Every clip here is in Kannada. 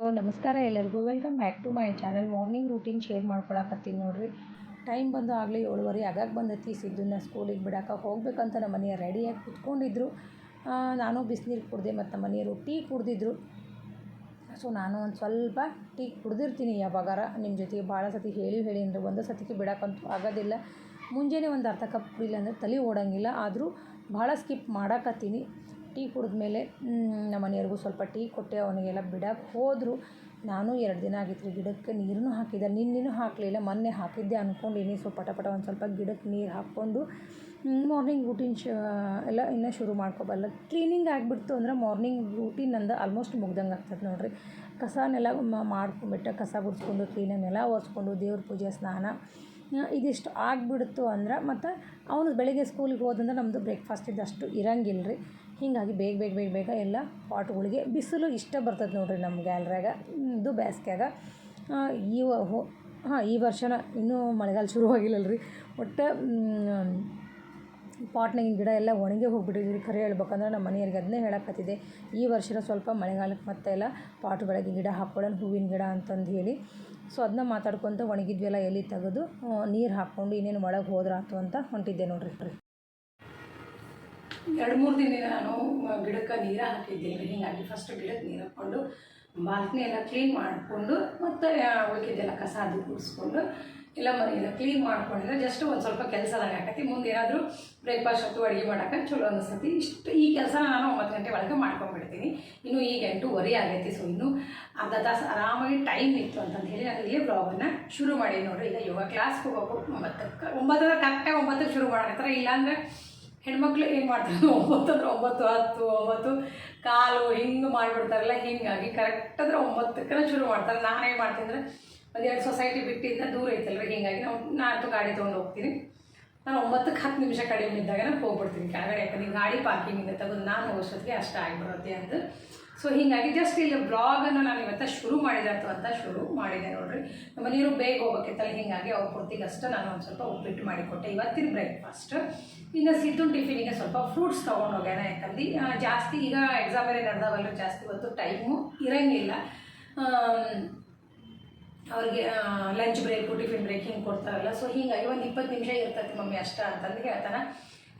ನಮಸ್ಕಾರ ಎಲ್ಲರಿಗೂ. Welcome back to my channel morning routine share ಮಾಡ್ಕೊಳಕತ್ತೀನಿ ನೋಡಿರಿ. ಟೈಮ್ ಬಂದು ಆಗಲೇ ಏಳುವರೆ. ಆಗಾಗ ಬಂದೈತಿ. ಸಿದ್ದನ್ನ ಸ್ಕೂಲಿಗೆ ಬಿಡಕ್ಕೆ ಹೋಗ್ಬೇಕಂತ ನಮ್ಮ ಮನೆಯ ರೆಡಿಯಾಗಿ ಕುತ್ಕೊಂಡಿದ್ರು. ನಾನು ಬಿಸಿನೀರು ಕುಡಿದೆ ಮತ್ತು ನಮ್ಮ ಮನೆಯವರು ಟೀ ಕುಡ್ದಿದ್ರು. ಸೊ ನಾನು ಒಂದು ಸ್ವಲ್ಪ ಟೀ ಕುಡ್ದಿರ್ತೀನಿ ಯಾವಾಗಾರ ನಿಮ್ಮ ಜೊತೆಗೆ ಭಾಳ ಸತಿ ಹೇಳಿ ಹೇಳಿ ಅಂದರೆ ಒಂದು ಸತಿಗೆ ಬಿಡೋಕ್ಕಂತೂ ಆಗೋದಿಲ್ಲ. ಮುಂಜಾನೆ ಒಂದು ಅರ್ಧ ಕಪ್ ಕುಡಿಲ್ಲ ಅಂದರೆ ತಲೆ ಓಡೋಂಗಿಲ್ಲ. ಆದರೂ ಭಾಳ ಸ್ಕಿಪ್ ಮಾಡಕತ್ತೀನಿ. ಟೀ ಕುಡಿದ್ಮೇಲೆ ನಮ್ಮ ಮನೆಯವ್ರಿಗೂ ಸ್ವಲ್ಪ ಟೀ ಕೊಟ್ಟೆ, ಅವನಿಗೆಲ್ಲ ಬಿಡಕ್ಕೆ ಹೋದರು. ನಾನು ಎರಡು ದಿನ ಆಗಿತ್ತು ರೀ ಗಿಡಕ್ಕೆ ನೀರನ್ನು ಹಾಕಿದ್ದೆ. ನಿನ್ನೆನೂ ಹಾಕಲಿಲ್ಲ, ಮೊನ್ನೆ ಹಾಕಿದ್ದೆ ಅಂದ್ಕೊಂಡೀನಿ ಸೊ ಪಟ ಪಟ ಒಂದು ಸ್ವಲ್ಪ ಗಿಡಕ್ಕೆ ನೀರು ಹಾಕ್ಕೊಂಡು ಮಾರ್ನಿಂಗ್ ರೂಟೀನ್ ಶ ಎಲ್ಲ ಇನ್ನೂ ಶುರು ಮಾಡ್ಕೊಬಲ್ಲ. ಕ್ಲೀನಿಂಗ್ ಆಗಿಬಿಡ್ತು ಅಂದ್ರೆ ಮಾರ್ನಿಂಗ್ ರೂಟೀನ್ ನಂದು ಆಲ್ಮೋಸ್ಟ್ ಮುಗ್ದಂಗೆ ಆಗ್ತದೆ ನೋಡಿರಿ. ಕಸನೆಲ್ಲ ಮಾಡ್ಕೊಂಬಿಟ್ಟು ಕಸ ಗುಡಿಸ್ಕೊಂಡು ಕ್ಲೀನನ್ನೆಲ್ಲ ನೆಲ ಒರೆಸ್ಕೊಂಡು, ದೇವ್ರ ಪೂಜೆ, ಸ್ನಾನ ಇದಿಷ್ಟು ಆಗಿಬಿಡ್ತು ಅಂದ್ರೆ ಮತ್ತು ಅವನು ಬೆಳಗ್ಗೆ ಸ್ಕೂಲಿಗೆ ಹೋದಂದ್ರೆ ನಮ್ಮದು ಬ್ರೇಕ್ಫಾಸ್ಟ್ ಇದ್ದಷ್ಟು ಇರಂಗಿಲ್ಲ ರೀ ಹೀಗಾಗಿ ಬೇಗ ಬೇಗ ಬೇಗ ಬೇಗ ಎಲ್ಲ ಪಾಟ್ಗಳಿಗೆ ಬಿಸಿಲು ಇಷ್ಟ ಬರ್ತದೆ ನೋಡಿರಿ ನಮ್ಮ ಗ್ಯಾಲ್ರ್ಯಾಗ, ಇದು ಬೇಸ್ಗ್ಯಾಗ ಈ ಹೋ ಈ ವರ್ಷನ ಇನ್ನೂ ಮಳೆಗಾಲ ಶುರುವಾಗಿಲ್ಲಲ್ರಿ. ಒಟ್ಟು ಪಾಟ್ನಾಗಿನ ಗಿಡ ಎಲ್ಲ ಒಣಗಿ ಹೋಗ್ಬಿಟ್ಟಿದ್ವಿ ಖರೆ ಹೇಳ್ಬೇಕಂದ್ರೆ ನಮ್ಮ ಮನೆಯವ್ರಿಗೆ ಅದನ್ನೇ ಹೇಳಕತ್ತಿದ್ದೆ. ಈ ವರ್ಷ ಸ್ವಲ್ಪ ಮಳೆಗಾಲಕ್ಕೆ ಮತ್ತೆ ಎಲ್ಲ ಪಾಟ್ಗಳಿಗೆ ಗಿಡ ಹಾಕ್ಕೊಳ್ಳೋಣ, ಹೂವಿನ ಗಿಡ ಅಂತಂದು ಹೇಳಿ. ಸೊ ಅದನ್ನ ಮಾತಾಡ್ಕೊತ ಒಣಗಿದ್ವೆಲ್ಲ ಎಲ್ಲಿ ತೆಗೆದು ನೀರು ಹಾಕ್ಕೊಂಡು ಇನ್ನೇನು ಒಳಗೆ ಹೋದ್ರಾತು ಅಂತ ಹೊಂಟಿದ್ದೆ ನೋಡ್ರಿ. ಎರಡು ಮೂರು ದಿನ ನಾನು ಗಿಡಕ್ಕೆ ನೀರು ಹಾಕಿದ್ದೀನಿ ಹೀಗಾಗಿ ಫಸ್ಟ್ ಗಿಡಕ್ಕೆ ನೀರು ಹಾಕ್ಕೊಂಡು, ಬಾಲ್ಕನಿ ಎಲ್ಲ ಕ್ಲೀನ್ ಮಾಡಿಕೊಂಡು, ಮತ್ತು ಉಳಿಕಿದ್ದೆಲ್ಲ ಕಸ ಅದು ಗುಡಿಸ್ಕೊಂಡು ಎಲ್ಲ ಮನೆಯಿಂದ ಕ್ಲೀನ್ ಮಾಡ್ಕೊಂಡಿದ್ರೆ ಜಸ್ಟ್ ಒಂದು ಸ್ವಲ್ಪ ಕೆಲಸದಾಗ ಹಾಕತಿ ಮುಂದೆ ಏನಾದರೂ ಬ್ರೇಕ್ಫಾಸ್ಟ್ ಹೊತ್ತು ಅಡುಗೆ ಮಾಡೋಕೆ ಚಲೋ ಅನಿಸ್ತತಿ ಇಷ್ಟು ಈ ಕೆಲಸನ ನಾನು ಒಂಬತ್ತು ಗಂಟೆ ಒಳಗೆ ಮಾಡ್ಕೊಂಡ್ಬಿಡ್ತೀನಿ. ಇನ್ನು ಈಗ ಎಂಟೂವರೆ ಆಗೈತಿ ಸೊ ಇನ್ನು ಅರ್ಧ ತಾಸು ಆರಾಮಾಗಿ ಟೈಮ್ ಇತ್ತು ಅಂತಂದು ಹೇಳಿ ನಾನು ಇಲ್ಲೇ ಬ್ಲಾಗನ್ನು ಶುರು ಮಾಡಿ ನೋಡಿರಿ. ಈಗ ಯೋಗ ಕ್ಲಾಸ್ಗೆ ಹೋಗೋಕು ಒಂಬತ್ತಕ್ಕೆ ಒಂಬತ್ತರ ಕರೆಕ್ಟಾಗಿ ಒಂಬತ್ತಕ್ಕೆ ಶುರು ಮಾಡಕತ್ತಾರೆ ಇಲ್ಲಾಂದರೆ ಹೆಣ್ಮಕ್ಳು ಏನು ಮಾಡ್ತಾರೆ ಒಂಬತ್ತು ಅಂದ್ರೆ ಒಂಬತ್ತು, ಹತ್ತು, ಒಂಬತ್ತು, ಕಾಲು ಹಿಂಗೆ ಮಾಡಿಬಿಡ್ತಾರಲ್ಲ, ಹೀಗಾಗಿ ಕರೆಕ್ಟ್ ಅಂದ್ರೆ ಒಂಬತ್ತಕ್ಕೆ ಶುರು ಮಾಡ್ತಾರೆ. ನಾನು ಏನು ಮಾಡ್ತೀನಿ ಅಂದರೆ ಒಂದೆರಡು ಸೊಸೈಟಿ ಬಿಟ್ಟಿದ್ದ ದೂರ ಐತಲ್ವ ಹೀಗಾಗಿ ನಾವು ನಾನು ಗಾಡಿ ತೊಗೊಂಡು ಹೋಗ್ತೀನಿ. ನಾನು ಒಂಬತ್ತಕ್ಕೆ ಹತ್ತು ನಿಮಿಷ ಕಡಿಮೆ ಇದ್ದಾಗ ನಾನು ಹೋಗ್ಬಿಡ್ತೀನಿ ಕೆಳಗಡೆ. ಯಾಕಂದ್ರೆ ಗಾಡಿ ಪಾರ್ಕಿಂಗಿಂದ ತೆಗೆದು ನಾನು ಹೋಗೋಷ್ಟೊತ್ತಿಗೆ ಅಷ್ಟು ಆಗಿಬಿಡುತ್ತೆ ಅಂತ. ಸೊ ಹೀಗಾಗಿ ಜಸ್ಟ್ ಇಲ್ಲಿ ಬ್ಲಾಗನ್ನು ನಾನು ಇವತ್ತ ಶುರು ಮಾಡಿದಾಯ್ತು ಅಂತ ಶುರು ಮಾಡಿದೆ ನೋಡ್ರಿ. ನಮ್ಮ ನೀರು ಬೇಗ ಹೋಗ್ಬೇಕಿತ್ತಲ್ಲ, ಹೀಗಾಗಿ ಅವ್ರ ಪೂರ್ತಿಗೆ ಅಷ್ಟು ನಾನು ಒಂದು ಸ್ವಲ್ಪ ಉಪ್ಪಿಟ್ಟು ಮಾಡಿಕೊಟ್ಟೆ ಇವತ್ತಿನ ಬ್ರೇಕ್ಫಾಸ್ಟ್ ಇನ್ನು ಸಿದ್ದು ಟಿಫಿನಿಗೆ ಸ್ವಲ್ಪ ಫ್ರೂಟ್ಸ್ ತೊಗೊಂಡು ಹೋಗ್ಯಾನ, ಯಾಕಂದ್ರೆ ಜಾಸ್ತಿ ಈಗ ಎಕ್ಸಾಮ್ ಬೇರೆ ನಡೆದವಲ್ಲ ಜಾಸ್ತಿ ಇವತ್ತು ಟೈಮು ಇರೋಂಗಿಲ್ಲ. ಅವ್ರಿಗೆ ಲಂಚ್ ಬ್ರೇಕು ಟಿಫಿನ್ ಬ್ರೇಕ್ ಹಿಂಗೆ ಕೊಡ್ತಾರಲ್ಲ. ಸೊ ಹೀಗಾಗಿ ಒಂದು ಇಪ್ಪತ್ತು ನಿಮಿಷ ಇರ್ತೈತಿ ಮಮ್ಮಿ ಅಷ್ಟ ಅಂತಂದು ಹೇಳ್ತಾನೆ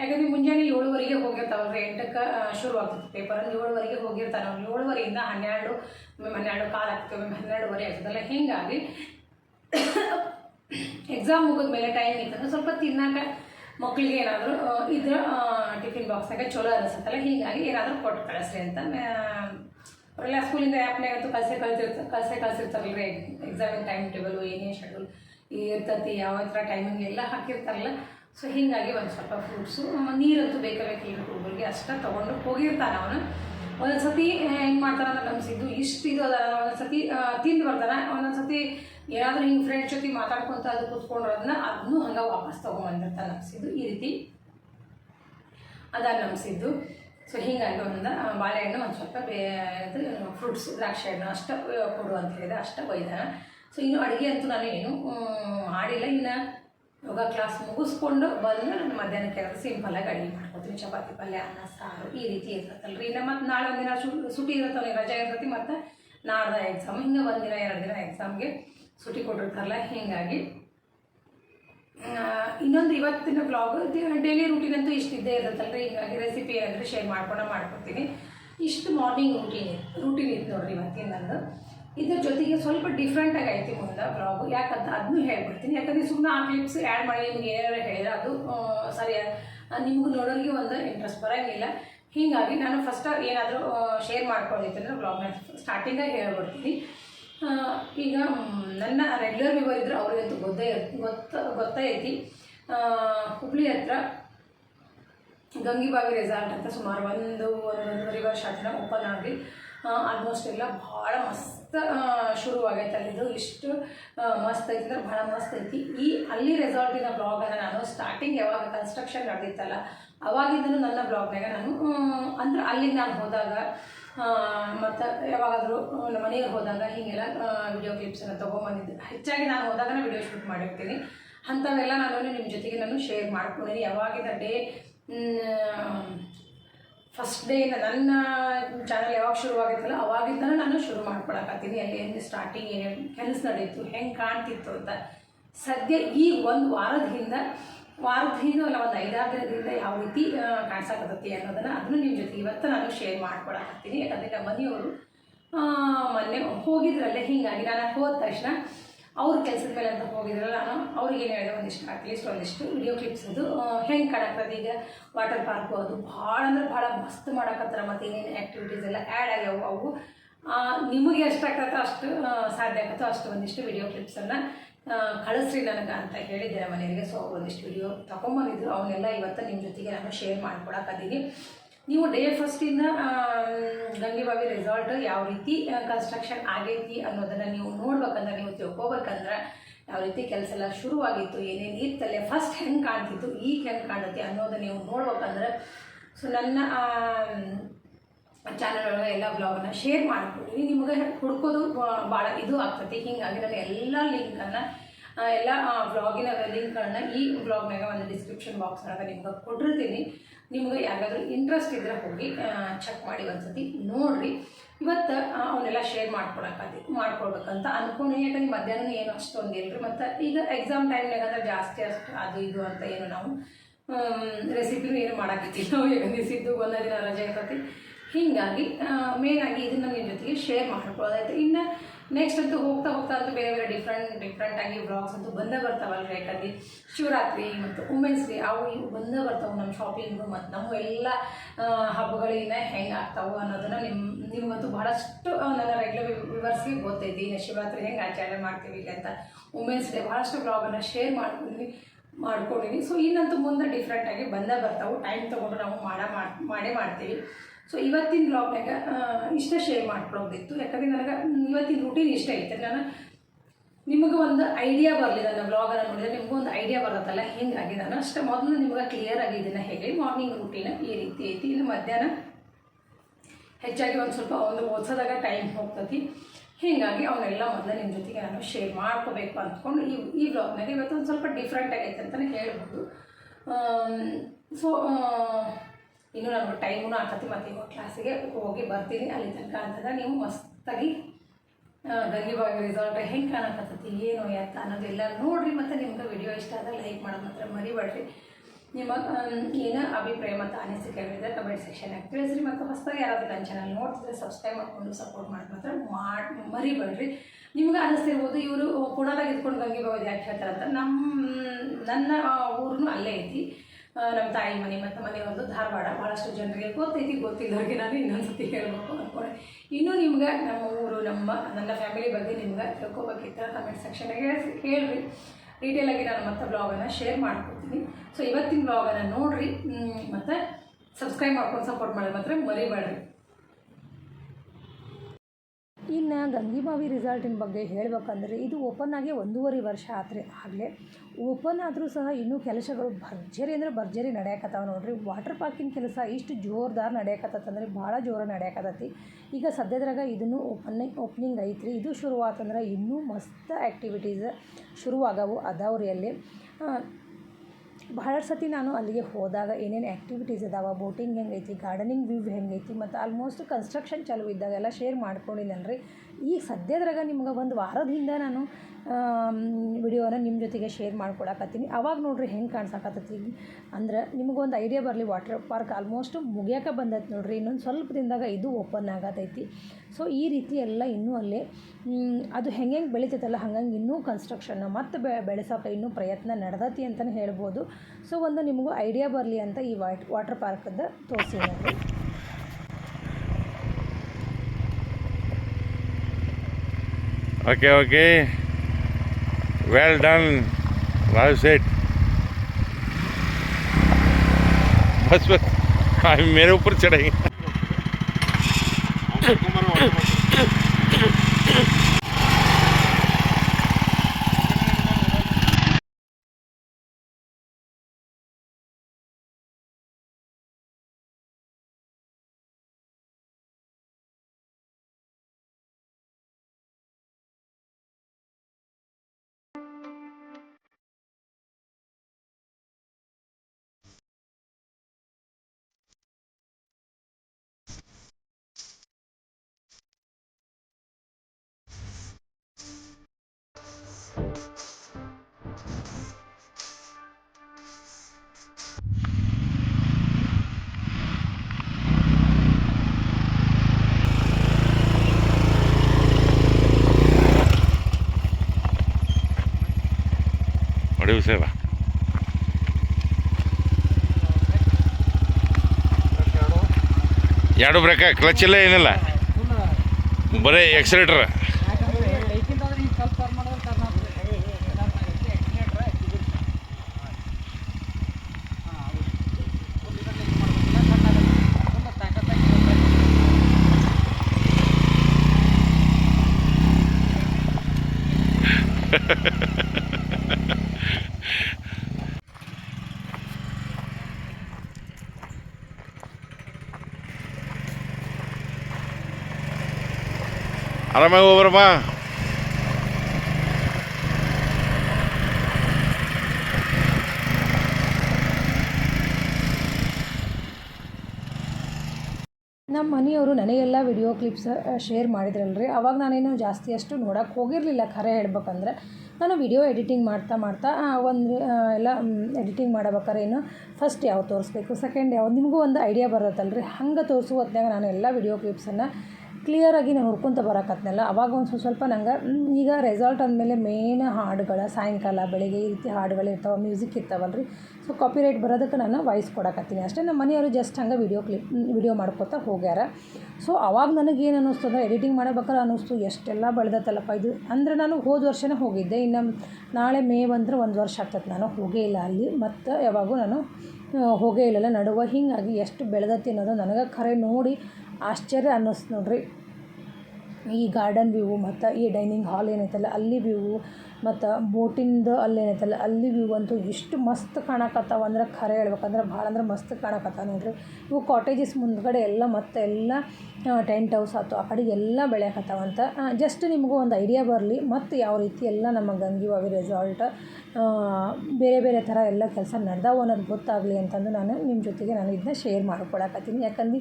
ಯಾಕಂದರೆ ಮುಂಜಾನೆ ಏಳುವರೆಗೆ ಹೋಗಿರ್ತಾವಲ್ರಿ ಎಂಟಕ್ಕೆ ಶುರು ಆಗ್ತದೆ ಪೇಪರ್ ಏಳುವರೆಗೆ ಹೋಗಿರ್ತಾನೆ ಅವ್ರು ಏಳುವರೆಯಿಂದ ಹನ್ನೆರಡು ಹನ್ನೆರಡು ಕಾಲು ಆಗ್ತವೆ ಹನ್ನೆರಡುವರೆ ಆಗ್ತದಲ್ಲ. ಹೀಗಾಗಿ ಎಕ್ಸಾಮ್ ಮುಗಿದ ಮೇಲೆ ಟೈಮ್ ಇತ್ತಂದ್ರೆ ಸ್ವಲ್ಪ ತಿನ್ನಕ್ಕೆ ಮಕ್ಕಳಿಗೆ ಏನಾದರೂ ಇದ್ರ ಟಿಫಿನ್ ಬಾಕ್ಸ್ನಾಗ ಚಲೋ ಅನಿಸುತ್ತಲ್ಲ. ಹೀಗಾಗಿ ಏನಾದರೂ ಕೊಟ್ಟು ಕಳಿಸ್ರಿ ಅಂತ ಅವರೆಲ್ಲ ಸ್ಕೂಲಿಂದ ಆ್ಯಪ್ನಾಗಂತೂ ಕಲಸೆ ಕಲ್ತಿರ್ತ ಕಲಿಸೇ ರೀ ಎಕ್ಸಾಮಿನ ಟೈಮ್ ಟೇಬಲು ಏನೇ ಶೆಡ್ಯೂಲ್ ಇರ್ತತಿ, ಯಾವ ಥರ ಟೈಮಿಂಗ್ ಎಲ್ಲ ಹಾಕಿರ್ತಾರಲ್ಲ. ಸೊ ಹೀಗಾಗಿ ಒಂದು ಸ್ವಲ್ಪ ಫ್ರೂಟ್ಸು ನೀರಂತೂ ಬೇಕೇ ಬೇಕಿಲ್ಲ ಹುಡುಗರಿಗೆ ಅಷ್ಟೇ ತೊಗೊಂಡು ಹೋಗಿರ್ತಾನೆ ಅವನು. ಒಂದೊಂದು ಸತಿ ಹೆಂಗೆ ಮಾಡ್ತಾನೆ ಅನಿಸಿದ್ದು ಇಷ್ಟು ಇದು ಅದ ಒಂದೊಂದು ಸತಿ ತಿಂದು ಬರ್ತಾನೆ. ಒಂದೊಂದು ಸತಿ ಏನಾದರೂ ಹಿಂಗೆ ಫ್ರೆಂಡ್ಸ್ ಜೊತೆ ಮಾತಾಡ್ಕೊತ ಅದು ಕೂತ್ಕೊಂಡಿರೋದನ್ನ ಅದನ್ನೂ ಹಂಗೆ ವಾಪಸ್ ತೊಗೊಂಬಂದಿರ್ತಾನೆ ನಮ್ಸಿದ್ದು ಈ ರೀತಿ. ಅದ ಅನಿಸಿದ್ದು ಸೊ ಹೀಗಾಗಿ ಒಂದು ಬಾಳೆಹಣ್ಣು ಒಂದು ಸ್ವಲ್ಪ ಬೇ ಇದು ಫ್ರೂಟ್ಸ್ ದ್ರಾಕ್ಷಿ ಹಣ್ಣು ಅಷ್ಟು ಕೊಡು ಅಂತ ಹೇಳಿದೆ ಅಷ್ಟು ಒಯ್ದಾನ ಸೊ ಇನ್ನು ಅಡುಗೆ ಅಂತೂ ನಾನು ಏನು ಮಾಡಿಲ್ಲ. ಇನ್ನು ಯೋಗ ಕ್ಲಾಸ್ ಮುಗಿಸ್ಕೊಂಡು ಬಂದು ನಾನು ಮಧ್ಯಾಹ್ನಕ್ಕೆ ಏನಾದರೂ ಸಿಂಪಲ್ಲಾಗಿ ಅಡುಗೆ ಮಾಡ್ಕೊತೀನಿ. ಚಪಾತಿ, ಪಲ್ಯ, ಅನ್ನ, ಸಾರು ಈ ರೀತಿ ಇರ್ತೈತಲ್ಲ ರೀ ಇನ್ನು ಮತ್ತು ನಾಳೆ ಒಂದಿನ ಸುಟಿ ಇರುತ್ತಲ್ಲ ರಜೆ ಇರ್ತೈತಿ ಮತ್ತು ನಾಡ್ದ ಎಕ್ಸಾಮ್ ಹಿಂಗೆ ಒಂದಿನ, ಎರಡು ದಿನ ಎಕ್ಸಾಮ್ಗೆ ಸುಟಿ ಕೊಟ್ಟಿರ್ತಾರಲ್ಲ, ಹೀಗಾಗಿ ಇನ್ನೊಂದು ಇವತ್ತಿನ ಬ್ಲಾಗ್ ಡೈಲಿ ರೂಟೀನ್ ಅಂತೂ ಇಷ್ಟಿದ್ದೇ ಇರುತ್ತಲ್ಲ ಹೀಗಾಗಿ ರೆಸಿಪಿ ಏನಾದರೂ ಶೇರ್ ಮಾಡ್ಕೊಂಡು ಮಾಡ್ಕೊಡ್ತೀನಿ. ಇಷ್ಟು ಮಾರ್ನಿಂಗ್ ರೂಟೀನ್ ರೂಟೀನ್ ಇತ್ತು ನೋಡ್ರಿ ಇವತ್ತಿನ ನಂದು. ಇದ್ರ ಜೊತೆಗೆ ಸ್ವಲ್ಪ ಡಿಫ್ರೆಂಟಾಗಿ ಐತಿ ಮುಂದೆ ಬ್ಲಾಗು ಯಾಕಂತ ಅದನ್ನು ಹೇಳ್ಬಿಡ್ತೀನಿ. ಯಾಕಂದರೆ ಸುಮ್ಮನೆ ಆ ಕ್ಲಿಪ್ಸ್ ಆ್ಯಡ್ ಮಾಡಿ ನಿಮ್ಗೆ ಏನಾರು ಹೇಳಿದ್ರೆ ಅದು ಸರಿ ನಿಮಗೂ ನೋಡೋರಿಗೆ ಒಂದು ಇಂಟ್ರೆಸ್ಟ್ ಬರೋಂಗಿಲ್ಲ. ಹೀಗಾಗಿ ನಾನು ಫಸ್ಟ್ ಏನಾದರೂ ಶೇರ್ ಮಾಡ್ಕೊಂಡಿದ್ದೆ ಬ್ಲಾಗ್ನ ಸ್ಟಾರ್ಟಿಂಗಾಗಿ ಹೇಳ್ಬಿಡ್ತೀನಿ. ಈಗ ನನ್ನ ರೆಗ್ಯುಲರ್ ವ್ಯೂವರ್ ಇದ್ದರೆ ಅವ್ರಿಗಂತೂ ಗೊತ್ತೇ ಗೊತ್ತ ಗೊತ್ತೈತಿ ಹುಬ್ಳಿ ಹತ್ರ ಗಂಗಿಬಾವಿ ರೆಸಾರ್ಟ್ ಅಂತ ಸುಮಾರು ಒಂದು ಒಂದೊಂದೂವರೆ ವರ್ಷ ಹತ್ರ ಓಪನ್ ಆಗಿ ಆಲ್ಮೋಸ್ಟ್ ಎಲ್ಲ ಭಾಳ ಮಸ್ತ್ ಶುರು ಆಗೈತೆ ಅಲ್ಲಿದು. ಇಷ್ಟು ಮಸ್ತ್ ಐತಿ ಅಂದ್ರೆ ಭಾಳ ಮಸ್ತ್ ಐತಿ. ಈ, ಅಲ್ಲಿ ರೆಸಾರ್ಟಿನ ಬ್ಲಾಗನ್ನು ನಾನು ಸ್ಟಾರ್ಟಿಂಗ್ ಯಾವಾಗ ಕನ್ಸ್ಟ್ರಕ್ಷನ್ ನಡೆದಿತ್ತಲ್ಲ ಅವಾಗಿದ್ದನು ನನ್ನ ಬ್ಲಾಗ್ನಾಗ ನಾನು ಅಂದ್ರೆ ಅಲ್ಲಿಗೆ ನಾನು ಹೋದಾಗ ಮತ್ತು ಯಾವಾಗಾದರೂ ನಮ್ಮ ಮನೆಗೆ ಹೋದಾಗ ಹೀಗೆಲ್ಲ ವಿಡಿಯೋ ಕ್ಲಿಪ್ಸನ್ನು ತೊಗೊಂಬಂದಿದ್ದೆ. ಹೆಚ್ಚಾಗಿ ನಾನು ಹೋದಾಗ ವಿಡಿಯೋ ಶೂಟ್ ಮಾಡಿರ್ತೀನಿ. ಅಂಥವೆಲ್ಲ ನಾನು ನಿಮ್ಮ ಜೊತೆಗೆ ನಾನು ಶೇರ್ ಮಾಡ್ಕೊಂಡಿದ್ದೀನಿ ಯಾವಾಗಿನ ಡೇ ಫಸ್ಟ್ ಡೇ ನನ್ನ ಚಾನಲ್ ಯಾವಾಗ ಶುರುವಾಗಿತ್ತಲ್ಲ ಅವಾಗಿಂದ ನಾನು ಶುರು ಮಾಡ್ಕೊಳಕತ್ತೀನಿ. ಅಲ್ಲಿ ಹೆಂಗೆ ಸ್ಟಾರ್ಟಿಂಗ್ ಏನು ಕೆಲಸ ನಡೀತು, ಹೆಂಗೆ ಕಾಣ್ತಿತ್ತು ಅಂತ. ಸದ್ಯ ಈ ಒಂದು ವಾರದ ಹಿಂದೆ ವಾರದ ಹಿಂದೆ ಅಲ್ಲ, ಒಂದು ಐದಾರು ದಿನದಿಂದ ಯಾವ ರೀತಿ ಕಾಣಿಸಕತ್ತತಿ ಅನ್ನೋದನ್ನು ಅದನ್ನು ನಿಮ್ಮ ಜೊತೆ ಇವತ್ತು ನಾನು ಶೇರ್ ಮಾಡ್ಕೊಳಕತ್ತೀನಿ. ಯಾಕಂದರೆ ನಮ್ಮ ಮನೆಯವರು ಮೊನ್ನೆ ಹೋಗಿದ್ರಲ್ಲೇ ಹೀಗಾಗಿ ನಾನು ಹೋದ ತಕ್ಷಣ ಅವ್ರ ಕೆಲಸದ ಮೇಲೆ ಅಂತ ಹೋಗಿದ್ರಲ್ಲ, ನಾನು ಅವ್ರಿಗೆ ಏನು ಹೇಳಿದೆ, ಒಂದಿಷ್ಟು ಅಟ್ಲೀಸ್ಟ್ ಒಂದಿಷ್ಟು ವಿಡಿಯೋ ಕ್ಲಿಪ್ಸ್ ಅದು ಹೆಂಗೆ ಕಾಣಕ್ತದೆ ಈಗ? ವಾಟರ್ ಪಾರ್ಕು ಅದು ಭಾಳ ಅಂದ್ರೆ ಭಾಳ ಮಸ್ತ್ ಮಾಡಕತ್ತಾರ ಮತ್ತು ಏನೇನು ಆ್ಯಕ್ಟಿವಿಟೀಸ್ ಎಲ್ಲ ಆ್ಯಡ್ ಆಗ್ಯಾವು ಅವು. ನಿಮಗೆ ಎಷ್ಟಾಗ್ತೈತೋ ಅಷ್ಟು ಸಾಧ್ಯ ಆಗತ್ತೋ ಅಷ್ಟು ಒಂದಿಷ್ಟು ವಿಡಿಯೋ ಕ್ಲಿಪ್ಸನ್ನು ಕಳಿಸ್ರಿ ನನಗೆ ಅಂತ ಹೇಳಿದ್ದೆ ನಮ್ಮ ಮನೆಯವರಿಗೆ. ಸೊ ಅವ್ರು ಒಂದಿಷ್ಟು ವಿಡಿಯೋ ತಗೊಂಬಂದಿದ್ರು. ಅವನ್ನೆಲ್ಲ ಇವತ್ತು ನಿಮ್ಮ ಜೊತೆಗೆ ನಾನು ಶೇರ್ ಮಾಡ್ಕೊಳಕತ್ತೀನಿ ನೀವು ಡೇ ಫಸ್ಟಿಂದ ಗಂಗೆಬಾವಿ ರೆಸಾರ್ಟ್ ಯಾವ ರೀತಿ ಕನ್ಸ್ಟ್ರಕ್ಷನ್ ಆಗೈತಿ ಅನ್ನೋದನ್ನು ನೀವು ನೋಡ್ಬೇಕಂದ್ರೆ, ನೀವು ತಿಳ್ಕೊಬೇಕಂದ್ರೆ ಯಾವ ರೀತಿ ಕೆಲಸ ಎಲ್ಲ ಶುರುವಾಗಿತ್ತು, ಏನೇನು ಇತ್ತಲ್ಲೇ ಫಸ್ಟ್ ಹೆಂಗೆ ಕಾಣ್ತಿತ್ತು, ಈಗ ಹೆಂಗೆ ಕಾಣುತ್ತೆ ಅನ್ನೋದನ್ನು ನೀವು ನೋಡ್ಬೇಕಂದ್ರೆ ಸೊ ನನ್ನ ಚಾನಲ್ ಒಳಗೆ ಎಲ್ಲ ಬ್ಲಾಗನ್ನು ಶೇರ್ ಮಾಡ್ಕೊಡಿ ನಿಮಗೆ ಹುಡ್ಕೋದು ಭಾಳ ಇದು ಆಗ್ತೈತಿ. ಹೀಗಾಗಿ ನಾನು ಎಲ್ಲ ಲಿಂಕನ್ನು ಎಲ್ಲ ಬ್ಲಾಗಿನ ಲಿಂಕ್ಗಳನ್ನ ಈ ಬ್ಲಾಗ್ನಾಗ ಒಂದು ಡಿಸ್ಕ್ರಿಪ್ಷನ್ ಬಾಕ್ಸ್ ಒಳಗೆ ನಿಮ್ಗೆ ಕೊಟ್ಟಿರ್ತೀನಿ. ನಿಮ್ಗೆ ಯಾರಾದರೂ ಇಂಟ್ರೆಸ್ಟ್ ಇದ್ದರೆ ಹೋಗಿ ಚೆಕ್ ಮಾಡಿ ಒಂದ್ಸತಿ ನೋಡಿರಿ. ಇವತ್ತು ಅವನ್ನೆಲ್ಲ ಶೇರ್ ಮಾಡ್ಕೊಳಕತ್ತಿ ಮಾಡ್ಕೊಳ್ಬೇಕಂತ ಅನ್ಕೊಂಡು ಯಾಕಂದ್ರೆ ಮಧ್ಯಾಹ್ನ ಏನು ಅಷ್ಟೊಂದು ಇಲ್ರಿ. ಮತ್ತು ಈಗ ಎಕ್ಸಾಮ್ ಟೈಮ್ನಾಗ ಅಂದ್ರೆ ಜಾಸ್ತಿ ಅಷ್ಟು ಅದು ಇದು ಅಂತ ಏನು ನಾವು ರೆಸಿಪಿನೂ ಏನು ಮಾಡಕತ್ತಿಲ್ಲ. ನಾವು ಯಾಕಂದ್ರೆ ಸಿದ್ದು ಒಂದೇ ದಿನ ರಜೆ ಇರ್ತೈತಿ. ಹೀಗಾಗಿ ಮೇನಾಗಿ ಇದನ್ನು ನಿಮ್ಮ ಜೊತೆಗೆ ಶೇರ್ ಮಾಡ್ಕೊಳ್ಳೋದಾಯ್ತು ಇನ್ನು ನೆಕ್ಸ್ಟ್ ಅಂತೂ ಹೋಗ್ತಾ ಹೋಗ್ತಾ ಅಂತೂ ಬೇರೆ ಬೇರೆ ಡಿಫ್ರೆಂಟ್ ಆಗಿ ಬ್ಲಾಗ್ಸ್ ಅಂತೂ ಬಂದೇ ಬರ್ತಾವಲ್ಲ ಯಾಕಂದ್ರೆ ಶಿವರಾತ್ರಿ ಮತ್ತು ವುಮೆನ್ಸ್ ಡೇ ಅವು ಇವು ಬಂದೇ ಬರ್ತಾವೆ ನಮ್ಮ ಶಾಪಿಂಗು ಮತ್ತು ನಮ್ಮ ಎಲ್ಲ ಹಬ್ಬಗಳಿನ ಹೆಂಗೆ ಆಗ್ತಾವೆ ಅನ್ನೋದನ್ನು ನಿಮ್ಮ ನಿಮಗಂತೂ ಭಾಳಷ್ಟು ನನ್ನ ರೆಗ್ಯುಲರ್ ವಿವರ್ಸ್ಗೆ ಗೊತ್ತೈತಿ. ಶಿವರಾತ್ರಿ ಹೆಂಗೆ ಆಚರಣೆ ಮಾಡ್ತೀವಿ ಅಂತ. ವುಮೆನ್ಸ್ ಡೇ ಭಾಳಷ್ಟು ಬ್ಲಾಗನ್ನು ಶೇರ್ ಮಾಡ್ಕೊಂಡ್ವಿ ಮಾಡ್ಕೊಂಡಿನಿ ಸೊ ಇನ್ನಂತೂ ಮುಂದೆ ಡಿಫ್ರೆಂಟಾಗಿ ಬಂದೇ ಬರ್ತಾವೆ. ಟೈಮ್ ತೊಗೊಂಡು ನಾವು ಮಾಡಿ, ಮಾಡೇ ಮಾಡ್ತೀವಿ. ಸೊ ಇವತ್ತಿನ ಬ್ಲಾಗ್ನಾಗ ಇಷ್ಟ ಶೇರ್ ಮಾಡ್ಕೊಳ್ಳೋದಿತ್ತು ಯಾಕಂದ್ರೆ ನನಗೆ ಇವತ್ತಿನ ರೂಟೀನ್ ಇಷ್ಟ ಐತೆ. ನಾನು ನಿಮಗೆ ಒಂದು ಐಡಿಯಾ ಬರಲಿ ನನ್ನ ಬ್ಲಾಗನ್ನು ನೋಡಿದ್ರೆ ನಿಮಗೂ ಒಂದು ಐಡಿಯಾ ಬರುತ್ತಲ್ಲ, ಹೆಂಗಾಗಿ ನಾನು ಅಷ್ಟೇ ಮೊದಲು ನಿಮ್ಗೆ ಕ್ಲಿಯರ್ ಆಗಿ ಇದನ್ನು ಹೇಳಿ ಮಾರ್ನಿಂಗ್ ರೂಟೀನ್ ಈ ರೀತಿ ಐತಿ. ಇಲ್ಲಿ ಮಧ್ಯಾಹ್ನ ಹೆಚ್ಚಾಗಿ ಒಂದು ಸ್ವಲ್ಪ ಒಂದು ಓದಿಸೋದಾಗ ಟೈಮ್ ಹೋಗ್ತತಿ. ಹೀಗಾಗಿ ಅವನ್ನೆಲ್ಲ ಮೊದಲು ನಿಮ್ಮ ಜೊತೆಗೆ ನಾನು ಶೇರ್ ಮಾಡ್ಕೋಬೇಕು ಅಂದ್ಕೊಂಡು ಈ ಈ ಬ್ಲಾಗ್ನಾಗ ಇವತ್ತು ಒಂದು ಸ್ವಲ್ಪ ಡಿಫ್ರೆಂಟ್ ಆಗೈತೆ ಅಂತಲೇ ಹೇಳ್ಬೋದು. ಸೊ ಇನ್ನೂ ನಮ್ಗೆ ಟೈಮೂ ಆಗ್ತತಿ ಮತ್ತು ಇವಾಗ ಕ್ಲಾಸಿಗೆ ಹೋಗಿ ಬರ್ತೀನಿ. ಅಲ್ಲಿ ತನಕ ಅಂತಂದ್ರೆ ನೀವು ಮಸ್ತಾಗಿ ಗಂಗಿಬಾವಿ ರಿಸಾರ್ಟ್ ಹೆಂಗೆ ಕಾಣಕತ್ತೈತಿ, ಏನು ಎತ್ತ ಅನ್ನೋದೆಲ್ಲ ನೋಡ್ರಿ ಮತ್ತು ನಿಮ್ಗೆ ವಿಡಿಯೋ ಇಷ್ಟ ಆದ್ರೆ ಲೈಕ್ ಮಾಡೋದು ಮಾತ್ರ ಮರಿಬೇಡ್ರಿ. ನಿಮ್ಮ ಏನೋ ಅಭಿಪ್ರಾಯ ಮತ್ತು ಅನಿಸಿಕೆಗಳಿದ್ರೆ ಕಮೆಂಟ್ ಸೆಕ್ಷನ್ಯಾಗ ತಿಳಿಸ್ರಿ ಮತ್ತು ಹೊಸದಾಗಿ ಯಾರಾದರೂ ನನ್ನ ಚಾನಲ್ ನೋಡ್ತಿದ್ರೆ ಸಬ್ಸ್ಕ್ರೈಬ್ ಮಾಡಿಕೊಂಡು ಸಪೋರ್ಟ್ ಮಾಡಿ ಮಾತ್ರ ಮಾಡಿ, ಮರಿಬೇಡ್ರಿ. ನಿಮ್ಗೆ ಅನಿಸ್ತಿರ್ಬೋದು, ಇವರು ಪುಣಾದಾಗ ಇದ್ಕೊಂಡು ಗಂಗೆಬಾವಿ ಯಾಕೆ ಹೇಳ್ತಾರೆ ಅಂತ ನಮ್ಮ ನನ್ನ ಊರು ಅಲ್ಲೇ ಐತಿ. ನಮ್ಮ ತಾಯಿ ಮನೆ ಮತ್ತು ಮನೆ ಒಂದು ಧಾರವಾಡ. ಭಾಳಷ್ಟು ಜನರಿಗೆ ಗೊತ್ತೈತಿ ಗೊತ್ತಿಲ್ಲವ್ರಿಗೆ ನಾನು ಇನ್ನೊಂದ್ಸತಿ ಹೇಳ್ಬೇಕು ಅಂದ್ಕೊಂಡೆ ಇನ್ನೂ ನಿಮ್ಗೆ ನಮ್ಮ ಊರು, ನಮ್ಮ, ನನ್ನ ಫ್ಯಾಮಿಲಿ ಬಗ್ಗೆ ನಿಮ್ಗೆ ತಿಳ್ಕೊಬೇಕಿತ್ತು ಕಮೆಂಟ್ ಸೆಕ್ಷನ್ಗೆ ಹೇಳ್ರಿ. ಡೀಟೇಲಾಗಿ ನಾನು ಮತ್ತೆ ಬ್ಲಾಗನ್ನು ಶೇರ್ ಮಾಡ್ಕೊತೀನಿ ಸೊ ಇವತ್ತಿನ ಬ್ಲಾಗನ್ನು ನೋಡಿರಿ ಮತ್ತು ಸಬ್ಸ್ಕ್ರೈಬ್ ಮಾಡ್ಕೊಂಡು ಸಪೋರ್ಟ್ ಮಾಡಿ ಮಾತ್ರ ಮರಿಬೇಡ್ರಿ. ಇನ್ನು ಗಂಗಿಬಾವಿ ರಿಸಾರ್ಟಿನ ಬಗ್ಗೆ ಹೇಳಬೇಕಂದ್ರೆ ಇದು ಓಪನ್ ಆಗಿ ಒಂದೂವರೆ ವರ್ಷ ಆತ್ರಿ. ಆಗಲೇ ಓಪನ್ ಆದರೂ ಸಹ ಇನ್ನೂ ಕೆಲಸಗಳು ಭರ್ಜರಿ ಅಂದರೆ ಭರ್ಜರಿ ನಡೆಯಕತ್ತಾವ ನೋಡಿರಿ. ವಾಟರ್ ಪಾರ್ಕಿನ ಕೆಲಸ ಇಷ್ಟು ಜೋರ್ದಾರ್ ನಡೆಯಕತ್ತಂದ್ರೆ ಭಾಳ ಜೋರ ನಡೆಯಕತ್ತೈತಿ. ಈಗ ಸದ್ಯದ್ರಾಗ ಇದನ್ನು ಓಪನ್ ಓಪನಿಂಗ್ ಐತ್ರಿ. ಇದು ಶುರುವಾತಂದ್ರೆ ಇನ್ನೂ ಮಸ್ತ್ ಆ್ಯಕ್ಟಿವಿಟೀಸ್ ಶುರುವಾಗವು ಅದಾವ್ರಿ ಅಲ್ಲಿ. ಬಹಳಷ್ಟು ಸತಿ ನಾನು ಅಲ್ಲಿಗೆ ಹೋದಾಗ ಏನೇನು ಆ್ಯಕ್ಟಿವಿಟೀಸ್ ಇದಾವೆ ಬೋಟಿಂಗ್ ಹೆಂಗೈತಿ ಗಾರ್ಡನಿಂಗ್ ವ್ಯೂ ಹೆಂಗೈತಿ, ಮತ್ತು ಆಲ್ಮೋಸ್ಟ್ ಕನ್ಸ್ಟ್ರಕ್ಷನ್ ಚಾಲು ಇದ್ದಾಗೆಲ್ಲ ಶೇರ್ ಮಾಡ್ಕೊಂಡಿದ್ದೆನರಿ ಈಗ ಸದ್ಯದ್ರಾಗ ನಿಮ್ಗೆ ಒಂದು ವಾರದ ಹಿಂದೆ ನಾನು ವಿಡಿಯೋನ ನಿಮ್ಮ ಜೊತೆಗೆ ಶೇರ್ ಮಾಡ್ಕೊಳಕತ್ತೀನಿ. ಅವಾಗ ನೋಡ್ರಿ ಹೆಂಗೆ ಕಾಣ್ಸಕತ್ತೈತಿ. ಅಂದ್ರೆ ನಿಮಗೊಂದು ಐಡಿಯಾ ಬರಲಿ ವಾಟರ್ ಪಾರ್ಕ್ ಆಲ್ಮೋಸ್ಟ್ ಮುಗಿಯೋಕೆ ಬಂದೈತೆ ನೋಡ್ರಿ. ಇನ್ನೊಂದು ಸ್ವಲ್ಪ ದಿನದಾಗ ಇದು ಓಪನ್ ಆಗತೈತಿ. ಸೊ ಈ ರೀತಿ ಎಲ್ಲ ಇನ್ನೂ ಅಲ್ಲೇ ಅದು ಹೆಂಗೆ ಹೆಂಗೆ ಬೆಳಿತೈತಲ್ಲ, ಹಂಗಂಗೆ ಇನ್ನೂ ಕನ್ಸ್ಟ್ರಕ್ಷನ್ ಮತ್ತು ಬೆ, ಬೆಳೆಸೋಕೆ ಇನ್ನೂ ಪ್ರಯತ್ನ ನಡೆದತಿ ಅಂತಲೇ ಹೇಳ್ಬೋದು. ಸೊ ಒಂದು ನಿಮಗೂ ಐಡಿಯಾ ಬರಲಿ ಅಂತ ಈ ವಾಟ್ ವಾಟರ್ ಪಾರ್ಕದ್ದು ತೋರಿಸಿ okay okay well done Raj Seth बस बस। हाँ, मेरे ऊपर चढ़ेगी ಸೇರ ಎರಡು ಬ್ರೇಕ ಕ್ಲಚ್ ಇಲ್ಲ ಏನಿಲ್ಲ? ಬರೀ ಎಕ್ಸಲೇಟ್ರ್ ಆರಾಮಾಗಿ ಹೋಗ್ಬರಮ್ಮ ನಮ್ಮ ಮನೆಯವರು ನನಗೆಲ್ಲ ವಿಡಿಯೋ ಕ್ಲಿಪ್ಸ್ ಶೇರ್ ಮಾಡಿದ್ರಲ್ರಿ. ಅವಾಗ ನಾನೇನು ಜಾಸ್ತಿ ಅಷ್ಟು ನೋಡೋಕೆ ಹೋಗಿರಲಿಲ್ಲ. ಖರೆ ಹೇಳ್ಬೇಕಂದ್ರೆ ನಾನು ವಿಡಿಯೋ ಎಡಿಟಿಂಗ್ ಮಾಡ್ತಾ ಮಾಡ್ತಾ ಒಂದು ಎಲ್ಲ ಎಡಿಟಿಂಗ್ ಮಾಡಬೇಕಾದ್ರೆ ಏನು ಫಸ್ಟ್ ಯಾವ ತೋರಿಸ್ಬೇಕು ಸೆಕೆಂಡ್ ಯಾವ ನಿಮಗೂ ಒಂದು ಐಡಿಯಾ ಬರುತ್ತಲ್ರಿ. ಹಂಗೆ ತೋರಿಸುವ ಹೊತ್ನ್ಯಾಗ ನಾನು ಎಲ್ಲ ವಿಡಿಯೋ ಕ್ಲಿಪ್ಸನ್ನು ಕ್ಲಿಯರಾಗಿ ನಾನು ಹುಡ್ಕೊಂತ ಬರೋಕತ್ನಲ್ಲ ಅವಾಗ ಒಂದು ಸ್ವಲ್ಪ ನಂಗೆ ಈಗ ರೆಸಾರ್ಟ್ ಅಂದಮೇಲೆ ಮೇನ್ ಹಾಡುಗಳ ಸಾಯಂಕಾಲ, ಬೆಳಿಗ್ಗೆ ಈ ರೀತಿ ಹಾಡುಗಳು ಇರ್ತಾವೆ ಮ್ಯೂಸಿಕ್ ರೀ ಸೊ ಕಾಪಿರೈಟ್ ಬರೋದಕ್ಕೆ ನಾನು ವಾಯ್ಸ್ ಕೊಡಕತ್ತೀನಿ ಅಷ್ಟೇ ನಮ್ಮ ಮನೆಯವರು ಜಸ್ಟ್ ಹಂಗೆ ವಿಡಿಯೋ ಕ್ಲಿಪ್ ವಿಡಿಯೋ ಮಾಡ್ಕೊತಾ ಹೋಗ್ಯಾರ. ಸೊ ಅವಾಗ ನನಗೇನು ಅನ್ನಿಸ್ತು ಅಂದರೆ ಎಡಿಟಿಂಗ್ ಮಾಡಬೇಕಾದ್ರೆ ಅನ್ನಿಸ್ತು, ಎಷ್ಟೆಲ್ಲ ಬೆಳೆದತ್ತಲ್ಲಪ್ಪ ಇದು. ಅಂದರೆ ನಾನು ಹೋದ ವರ್ಷನೇ ಹೋಗಿದ್ದೆ. ಇನ್ನು ನಾಳೆ ಮೇ ಬಂದರೆ ಒಂದು ವರ್ಷ ಆಗ್ತದೆ ನಾನು ಹೋಗೇ ಇಲ್ಲ ಅಲ್ಲಿ. ಮತ್ತು ಯಾವಾಗೂ ನಾನು ಹೋಗೇ ಇಲ್ಲಲ್ಲ. ನಡುವ ಹಿಂಗಾಗಿ ಎಷ್ಟು ಬೆಳೆದತ್ತಿ ಅನ್ನೋದು ನನಗೆ ಖರೆ ನೋಡಿ ಆಶ್ಚರ್ಯ ಅನ್ನಿಸ್ತು ನೋಡ್ರಿ. ಈ ಗಾರ್ಡನ್ ವ್ಯೂವು ಮತ್ತು ಈ ಡೈನಿಂಗ್ ಹಾಲ್ ಏನೈತಲ್ಲ, ಅಲ್ಲಿ ವ್ಯೂವು ಮತ್ತು ಬೋಟಿಂದು ಅಲ್ಲಿ ಏನೈತಲ್ಲ, ಅಲ್ಲಿ ವ್ಯೂ ಅಂತೂ ಎಷ್ಟು ಮಸ್ತ್ ಕಾಣಕತ್ತಾವ. ಅಂದ್ರೆ ಖರೆ ಹೇಳ್ಬೇಕಂದ್ರೆ ಭಾಳ ಅಂದ್ರೆ ಮಸ್ತ್ ಕಾಣಕತ್ತಾವ ನೋಡ್ರಿ. ಇವು ಕಾಟೇಜಸ್ ಮುಂದ್ಗಡೆ ಎಲ್ಲ ಮತ್ತೆ ಎಲ್ಲ ಟೆಂಟ್ ಹೌಸ್ ಆಯ್ತು ಆ ಕಡೆ ಎಲ್ಲ ಬೆಳೆಯಕತ್ತಾವಂತ ಜಸ್ಟ್ ನಿಮಗೂ ಒಂದು ಐಡಿಯಾ ಬರಲಿ. ಮತ್ತು ಯಾವ ರೀತಿ ಎಲ್ಲ ನಮ್ಮ ಗಂಗಿವಾವಿ ರೆಸಾರ್ಟ್ ಬೇರೆ ಬೇರೆ ಥರ ಎಲ್ಲ ಕೆಲಸ ನಡೆದವು ಅನ್ನೋದು ಗೊತ್ತಾಗಲಿ ಅಂತಂದು ನಾನು ನಿಮ್ಮ ಜೊತೆಗೆ ನಾನು ಇದನ್ನ ಶೇರ್ ಮಾಡ್ಕೊಳಕತ್ತೀನಿ. ಯಾಕಂದ್ರೆ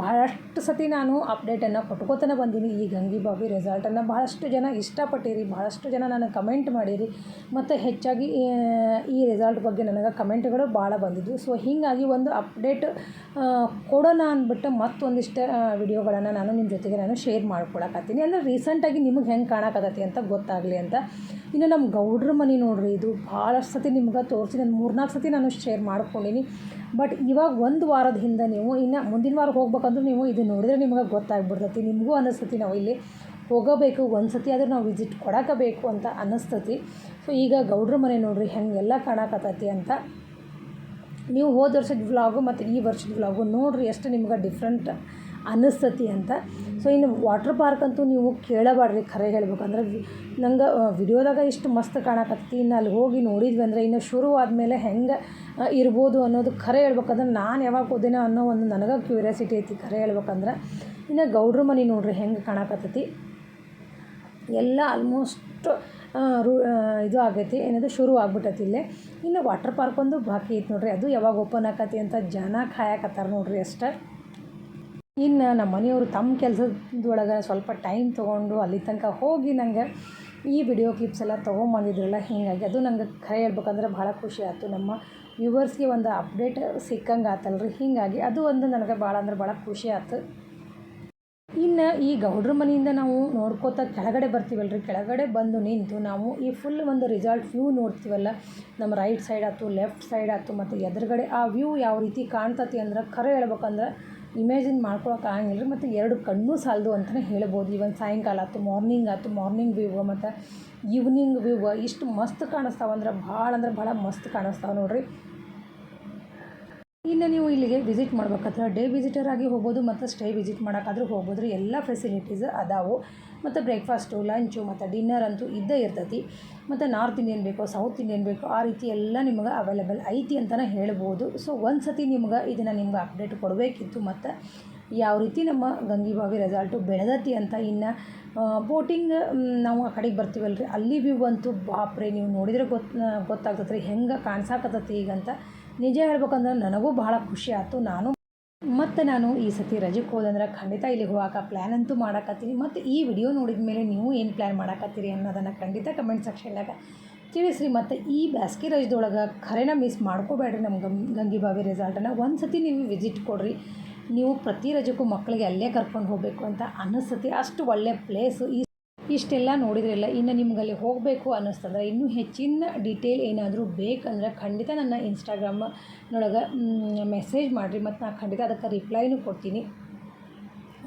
ಭಾಳಷ್ಟು ಸತಿ ನಾನು ಅಪ್ಡೇಟನ್ನು ಕೊಟ್ಕೋತಾನೆ ಬಂದೀನಿ. ಈ ಗಂಗಿಬಾವಿ ರೆಸಾರ್ಟನ್ನು ಭಾಳಷ್ಟು ಜನ ಇಷ್ಟಪಟ್ಟಿರಿ ಭಾಳಷ್ಟು ಜನ ನನಗೆ ಕಮೆಂಟ್ ಮಾಡಿರಿ. ಮತ್ತು ಹೆಚ್ಚಾಗಿ ಈ ರೆಸಾರ್ಟ್ ಬಗ್ಗೆ ನನಗೆ ಕಮೆಂಟ್ಗಳು ಭಾಳ ಬಂದಿದ್ವು. ಸೊ ಹೀಗಾಗಿ ಒಂದು ಅಪ್ಡೇಟ್ ಕೊಡೋಣ ಅಂದ್ಬಿಟ್ಟು ಮತ್ತೊಂದಿಷ್ಟು ವಿಡಿಯೋಗಳನ್ನು ನಾನು ನಿಮ್ಮ ಜೊತೆಗೆ ನಾನು ಶೇರ್ ಮಾಡ್ಕೊಳಕತ್ತೀನಿ. ಅಂದರೆ ರೀಸೆಂಟಾಗಿ ನಿಮಗೆ ಹೆಂಗೆ ಕಾಣಕತ್ತೈತಿ ಅಂತ ಗೊತ್ತಾಗಲಿ ಅಂತ. ಇನ್ನು ನಮ್ಮ ಗೌಡ್ರ ಮನೆ ನೋಡಿರಿ, ಇದು ಭಾಳಷ್ಟು ಸತಿ ನಿಮ್ಗೆ ತೋರಿಸಿ ನಾನು ಮೂರ್ನಾಲ್ಕು ಸತಿ ನಾನು ಶೇರ್ ಮಾಡ್ಕೊಂಡೀನಿ ಬಟ್ ಇವಾಗ ಒಂದು ವಾರದ ಹಿಂದೆ ನೀವು, ಇನ್ನು ಮುಂದಿನ ವಾರ ಹೋಗ್ಬೇಕಂದ್ರೂ ನೀವು ಇದು ನೋಡಿದ್ರೆ ನಿಮ್ಗೆ ಗೊತ್ತಾಗ್ಬಿಡ್ತೈತಿ. ನಿಮಗೂ ಅನ್ನಿಸ್ತತಿ ನಾವು ಇಲ್ಲಿ ಹೋಗಬೇಕು, ಒಂದು ಸತಿ ಆದರೂ ನಾವು ವಿಸಿಟ್ ಕೊಡಕಬೇಕು ಅಂತ ಅನ್ನಿಸ್ತತಿ ಸೊ ಈಗ ಗೌಡ್ರ ಮನೆ ನೋಡ್ರಿ, ಹೆಂಗೆಲ್ಲ ಕಾಣಕತ್ತೈತಿ ಅಂತ. ನೀವು ಹೋದ ವರ್ಷದ ವ್ಲಾಗು ಮತ್ತು ಈ ವರ್ಷದ ವ್ಲಾಗು ನೋಡಿರಿ ಎಷ್ಟು ನಿಮ್ಗೆ ಡಿಫ್ರೆಂಟ್ ಅನ್ನಿಸ್ತತಿ ಅಂತ. ಸೊ ಇನ್ನು ವಾಟ್ರ್ ಪಾರ್ಕ್ ಅಂತೂ ನೀವು ಕೇಳಬೇಡ್ರಿ ಖರೆ ಹೇಳ್ಬೇಕಂದ್ರೆ ನಂಗೆ ವಿಡಿಯೋದಾಗ ಇಷ್ಟು ಮಸ್ತ್ ಕಾಣಕತ್ತಿ. ಇನ್ನು ಅಲ್ಲಿ ಹೋಗಿ ನೋಡಿದ್ವಿ ಅಂದರೆ ಇನ್ನು ಶುರು ಆದಮೇಲೆ ಹೆಂಗೆ ಇರ್ಬೋದು ಅನ್ನೋದು ಖರೆ ಹೇಳ್ಬೇಕಂದ್ರೆ ನಾನು ಯಾವಾಗ ಹೋದೇನೋ ಅನ್ನೋ ಒಂದು ನನಗೆ ಕ್ಯೂರಿಯಾಸಿಟಿ ಐತಿ ಖರೆ ಹೇಳ್ಬೇಕಂದ್ರೆ ಇನ್ನು ಗೌಡ್ರ ಮನೆ ನೋಡ್ರಿ ಹೆಂಗೆ ಕಾಣಕತ್ತೈತಿ. ಎಲ್ಲ ಆಲ್ಮೋಸ್ಟ್ ರೂ ಇದು ಆಗೈತಿ. ಏನದು ಶುರು ಆಗ್ಬಿಟ್ಟೈತಿ ಇಲ್ಲೇ. ಇನ್ನು ವಾಟರ್ ಪಾರ್ಕ್ ಒಂದು ಬಾಕಿ ಐತಿ ನೋಡ್ರಿ. ಅದು ಯಾವಾಗ ಓಪನ್ ಆಕತಿ ಅಂತ ಜನ ಕಾಯಕತ್ತಾರ ನೋಡ್ರಿ ಅಷ್ಟೇ. ಇನ್ನು ನಮ್ಮ ಮನೆಯವರು ತಮ್ಮ ಕೆಲಸದೊಳಗೆ ಸ್ವಲ್ಪ ಟೈಮ್ ತೊಗೊಂಡು ಅಲ್ಲಿ ತನಕ ಹೋಗಿ ನನಗೆ ಈ ವಿಡಿಯೋ ಕ್ಲಿಪ್ಸ್ ಎಲ್ಲ ತೊಗೊಂಬಂದಿದ್ರಲ್ಲ, ಹೀಗಾಗಿ ಅದು ನಂಗೆ ಖರೆ ಹೇಳ್ಬೇಕಂದ್ರೆ ಭಾಳ ಖುಷಿ ಆಯ್ತು. ನಮ್ಮ ವ್ಯೂವರ್ಸ್ಗೆ ಒಂದು ಅಪ್ಡೇಟ್ ಸಿಕ್ಕಂಗೆ ಆತಲ್ರಿ. ಹೀಗಾಗಿ ಅದು ಒಂದು ನನಗೆ ಭಾಳ ಅಂದ್ರೆ ಭಾಳ ಖುಷಿ ಆಯ್ತು. ಇನ್ನು ಈ ಗೌಡ್ರ ಮನೆಯಿಂದ ನಾವು ನೋಡ್ಕೋತ ಕೆಳಗಡೆ ಬರ್ತೀವಲ್ರಿ. ಕೆಳಗಡೆ ಬಂದು ನಿಂತು ನಾವು ಈ ಫುಲ್ ಒಂದು ರಿಸಾರ್ಟ್ ವ್ಯೂ ನೋಡ್ತೀವಲ್ಲ, ನಮ್ಮ ರೈಟ್ ಸೈಡ್ ಆಯ್ತು ಲೆಫ್ಟ್ ಸೈಡ್ ಆಯ್ತು, ಮತ್ತು ಎದುರುಗಡೆ ಆ ವ್ಯೂ ಯಾವ ರೀತಿ ಕಾಣ್ತತಿ ಅಂದ್ರೆ ಖರೆ ಹೇಳ್ಬೇಕಂದ್ರೆ ಇಮ್ಯಾಜಿನ್ ಮಾಡ್ಕೊಳಕ್ಕೆ ಆಗಂಗಿಲ್ಲ ಮತ್ತು ಎರಡು ಕಣ್ಣು ಸಾಲದು ಅಂತಲೇ ಹೇಳ್ಬೋದು. ಇವನ್ ಸಾಯಂಕಾಲ ಆಯ್ತು ಮಾರ್ನಿಂಗ್ ಆಯ್ತು ಮಾರ್ನಿಂಗ್ ವ್ಯೂವ ಮತ್ತು ಈವ್ನಿಂಗ್ ವ್ಯೂವ ಇಷ್ಟು ಮಸ್ತ್ ಕಾಣಿಸ್ತಾವಂದ್ರೆ ಭಾಳ ಅಂದ್ರೆ ಭಾಳ ಮಸ್ತ್ ಕಾಣಿಸ್ತಾವೆ ನೋಡ್ರಿ. ಇನ್ನು ನೀವು ಇಲ್ಲಿಗೆ ವಿಸಿಟ್ ಮಾಡ್ಬೇಕಾದ್ರೆ ಡೇ ವಿಸಿಟರ್ ಆಗಿ ಹೋಗ್ಬೋದು, ಮತ್ತು ಸ್ಟೇ ವಿಸಿಟ್ ಮಾಡೋಕ್ಕಾದ್ರೂ ಹೋಗ್ಬೋದು. ಎಲ್ಲ ಫೆಸಿಲಿಟೀಸ್ ಅದಾವು. ಮತ್ತು ಬ್ರೇಕ್ಫಾಸ್ಟು ಲಂಚು ಮತ್ತು ಡಿನ್ನರ್ ಅಂತೂ ಇದ್ದೇ ಇರ್ತೈತಿ. ಮತ್ತು ನಾರ್ತ್ ಇಂಡಿಯನ್ ಬೇಕೋ ಸೌತ್ ಇಂಡಿಯನ್ ಬೇಕೋ, ಆ ರೀತಿ ಎಲ್ಲ ನಿಮ್ಗೆ ಅವೈಲೇಬಲ್ ಐತಿ ಅಂತಲೇ ಹೇಳ್ಬೋದು. ಸೊ ಒಂದು ಸತಿ ನಿಮ್ಗೆ ಇದನ್ನು ನಿಮ್ಗೆ ಅಪ್ಡೇಟ್ ಕೊಡಬೇಕಿತ್ತು. ಮತ್ತು ಯಾವ ರೀತಿ ನಮ್ಮ ಗಂಗಿಬಾವಿ ರೆಸಾರ್ಟು ಬೆಳೆದತಿ ಅಂತ ಇನ್ನು ಬೋಟಿಂಗ್ ನಾವು ಆ ಕಡೆಗೆ ಬರ್ತೀವಲ್ಲ ರೀ ಅಲ್ಲಿ ವ್ಯೂ ಅಂತೂ ಬಾಪ್ರೆ, ನೀವು ನೋಡಿದರೆ ಗೊತ್ತು ಗೊತ್ತಾಗ್ತೈತೆ ರೀ ಹೆಂಗೆ ಕಾಣಿಸಾಕತ್ತತಿ ಈಗಂತ ನಿಜ ಹೇಳ್ಬೇಕಂದ್ರೆ ನನಗೂ ಭಾಳ ಖುಷಿ ಆಯಿತು. ನಾನು ಮತ್ತು ನಾನು ಈ ಸತಿ ರಜಕ್ಕೆ ಹೋದಂದ್ರೆ ಖಂಡಿತ ಇಲ್ಲಿಗೆ ಹೋಗಾಕ ಪ್ಲ್ಯಾನ್ ಅಂತೂ ಮಾಡಕತ್ತೀನಿ. ಮತ್ತು ಈ ವಿಡಿಯೋ ನೋಡಿದ ಮೇಲೆ ನೀವು ಏನು ಪ್ಲ್ಯಾನ್ ಮಾಡಕತ್ತೀರಿ ಅನ್ನೋದನ್ನು ಖಂಡಿತ ಕಮೆಂಟ್ ಸೆಕ್ಷನ್ದಾಗ ತಿಳಿಸ್ರಿ. ಮತ್ತು ಈ ಬ್ಯಾಸ್ಗೆ ರಜದೊಳಗೆ ಖರೇನ ಮಿಸ್ ಮಾಡ್ಕೋಬೇಡ್ರಿ ನಮ್ಮ ಗಂ ಗಂಗಿಬಾವಿ ರೆಸಾರ್ಟನ್ನು ಒಂದು ಸತಿ ನೀವು ವಿಸಿಟ್ ಕೊಡ್ರಿ. ನೀವು ಪ್ರತಿ ರಜಕ್ಕೂ ಮಕ್ಕಳಿಗೆ ಅಲ್ಲೇ ಕರ್ಕೊಂಡು ಹೋಗಬೇಕು ಅಂತ ಅನ್ನಿಸ್ತತಿ ಅಷ್ಟು ಒಳ್ಳೆಯ ಪ್ಲೇಸು ಈ ಇಷ್ಟೆಲ್ಲ ನೋಡಿದ್ರಲ್ಲ ಇನ್ನು ನಿಮ್ಗೆ ಅಲ್ಲಿ ಹೋಗಬೇಕು ಅನ್ನಿಸ್ತಂದ್ರೆ ಇನ್ನೂ ಹೆಚ್ಚಿನ ಡೀಟೇಲ್ ಏನಾದರೂ ಬೇಕಂದ್ರೆ ಖಂಡಿತ ನನ್ನ ಇನ್ಸ್ಟಾಗ್ರಾಮ್ನೊಳಗೆ ಮೆಸೇಜ್ ಮಾಡಿರಿ ಮತ್ತು ನಾನು ಖಂಡಿತ ಅದಕ್ಕೆ ರಿಪ್ಲೈನೂ ಕೊಡ್ತೀನಿ.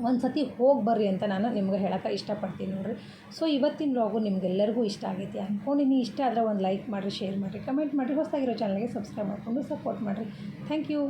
ಒಂದು ಸತಿ ಹೋಗಿ ಬರ್ರಿ ಅಂತ ನಾನು ನಿಮ್ಗೆ ಹೇಳೋಕೆ ಇಷ್ಟಪಡ್ತೀನಿ ನೋಡಿರಿ. ಸೊ ಇವತ್ತಿನ ಬ್ಲಾಗು ನಿಮ್ಗೆಲ್ಲರಿಗೂ ಇಷ್ಟ ಆಗೈತಿ ಅಂದ್ಕೊಂಡಿನಿ ಇಷ್ಟ ಆದರೆ ಒಂದು ಲೈಕ್ ಮಾಡಿರಿ ಶೇರ್ ಮಾಡಿರಿ ಕಮೆಂಟ್ ಮಾಡಿರಿ. ಹೊಸದಾಗಿರೋ ಚಾನಲ್ಗೆ ಸಬ್ಸ್ಕ್ರೈಬ್ ಮಾಡಿಕೊಂಡು ಸಪೋರ್ಟ್ ಮಾಡಿರಿ. Thank you